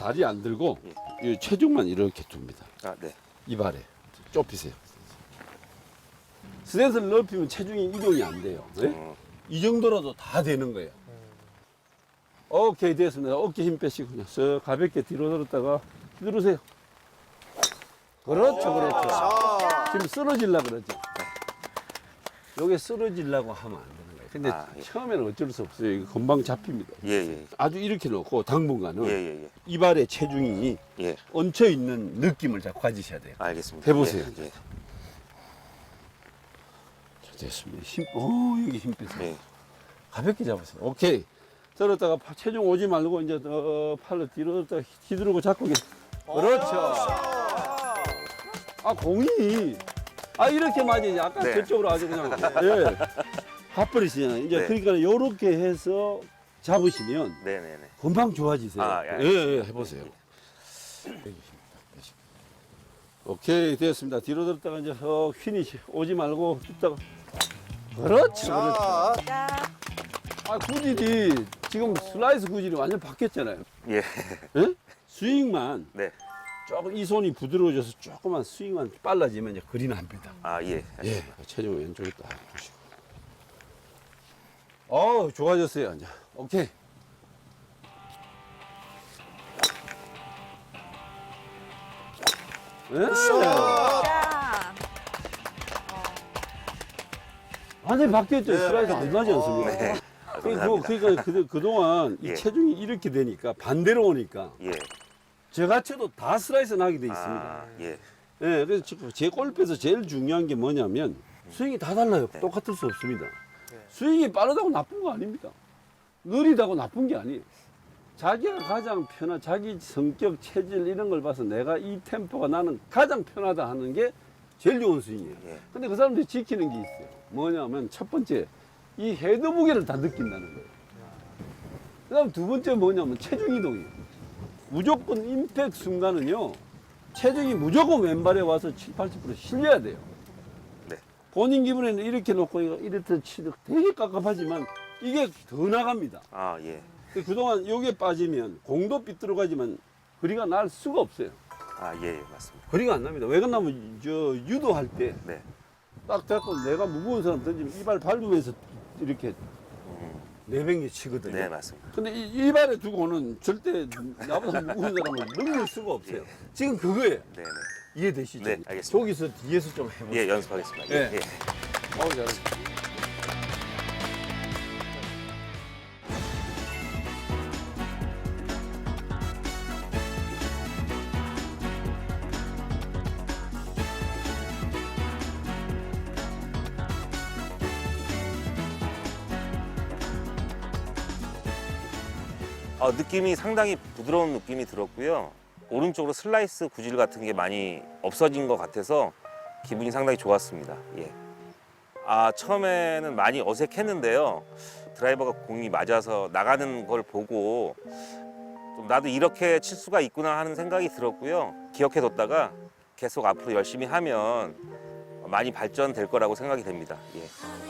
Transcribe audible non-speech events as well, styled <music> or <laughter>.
다리 안 들고 이 체중만 이렇게 둡니다. 아, 네. 이발에 좁히세요. 스탠스를 넓히면 체중이 이동이 안 돼요. 네? 어, 이 정도라도 다 되는 거예요. 오케이 됐습니다. 어깨 힘 빼시고 그냥 쓱 가볍게 뒤로 들었다가 뒤들으세요. 그렇죠, 그렇죠. 지금 쓰러질라 그러죠. 요게 쓰러질라고 하면 안 거예요. 근데 아, 예. 처음에는 어쩔 수 없어요. 이거 금방 잡힙니다. 예, 예. 아주 이렇게 놓고 당분간은 예, 예, 예. 이발의 체중이 예. 얹혀 있는 느낌을 자 가지셔야 돼요. 알겠습니다. 해보세요. 예, 예. 자, 됐습니다. 힘, 어 여기 힘 빼세요. 예. 가볍게 잡으세요. 오케이. 들었다가 파- 체중 오지 말고 이제 어, 팔로 뒤로 뒤로 잡고 계세요. 그렇죠. 아 공이 아 이렇게 맞이지 아까 네. 저쪽으로 아주 그냥 <laughs> 예 핫버리시잖아요. 이제 네. 그러니까 이렇게 해서 잡으시면 네, 네, 네. 금방 좋아지세요. 아, 예, 예, 예, 해보세요. 오케이 됐습니다. 뒤로 들었다가 이제 어, 휘니시 오지 말고 있다가 그렇죠, 그렇죠. 자, 아 구질이 지금 슬라이스 구질이 완전 바뀌었잖아요. 예. 예? 스윙만 네. 조금 이 손이 부드러워져서 조금만 스윙만 빨라지면 이제 그리는 합니다. 아, 예. 예, 체중 왼쪽에 딱 보시고. 어, 좋아졌어요. 이제 오케이. 예. 자. 완전히 바뀌었죠. 슬라이스 얼마지 않습니까? 네. 아, 그, 감사합니다. 그러니까 그, 그동안 이 예. 체중이 이렇게 되니까 반대로 오니까 예. 제가 쳐도 다 슬라이스 나게 돼 있습니다. 아, 예. 예, 그래서 제 골프에서 제일 중요한 게 뭐냐면 스윙이 다 달라요. 네. 똑같을 수 없습니다. 스윙이 빠르다고 나쁜 거 아닙니다. 느리다고 나쁜 게 아니에요. 자기가 가장 편한 자기 성격, 체질 이런 걸 봐서 내가 이 템포가 나는 가장 편하다 하는 게 제일 좋은 스윙이에요. 예. 근데 그 사람들이 지키는 게 있어요. 뭐냐면 첫 번째 이 헤드 무게를 다 느낀다는 거예요. 그 다음 두 번째 뭐냐면 체중 이동이에요. 무조건 임팩 순간은요. 체중이 무조건 왼발에 와서 7, 80% 실려야 돼요. 네. 본인 기분에는 이렇게 놓고 이거 이렇게 치도 되게 깝깝하지만 이게 더 나갑니다. 아, 예. 그동안 여기에 빠지면 공도 삐뚤어가지만 거리가 날 수가 없어요. 아, 예, 예. 맞습니다. 거리가 안 납니다. 왜 그러냐면 저 유도할 때 네. 딱 잡고 내가 무거운 사람 던지면 이발 밟으면서 이렇게 음, 내뱅이 치거든요. 네, 맞습니다. 근데 이, 이 발에 두고는 절대 나보다 무거운 사람을 넘길 수가 없어요. 지금 그거예요. 네, 네. 이해되시죠? 네, 알겠습니다. 저기서 뒤에서 좀 해보세요. 예, 연습하겠습니다. 예. 예. 예. 어우, 잘했어. 어, 느낌이 상당히 부드러운 느낌이 들었고요. 오른쪽으로 슬라이스 구질 같은 게 많이 없어진 것 같아서 기분이 상당히 좋았습니다. 예. 아, 처음에는 많이 어색했는데요. 드라이버가 공이 맞아서 나가는 걸 보고 좀 나도 이렇게 칠 수가 있구나 하는 생각이 들었고요. 기억해뒀다가 계속 앞으로 열심히 하면 많이 발전될 거라고 생각이 됩니다. 예.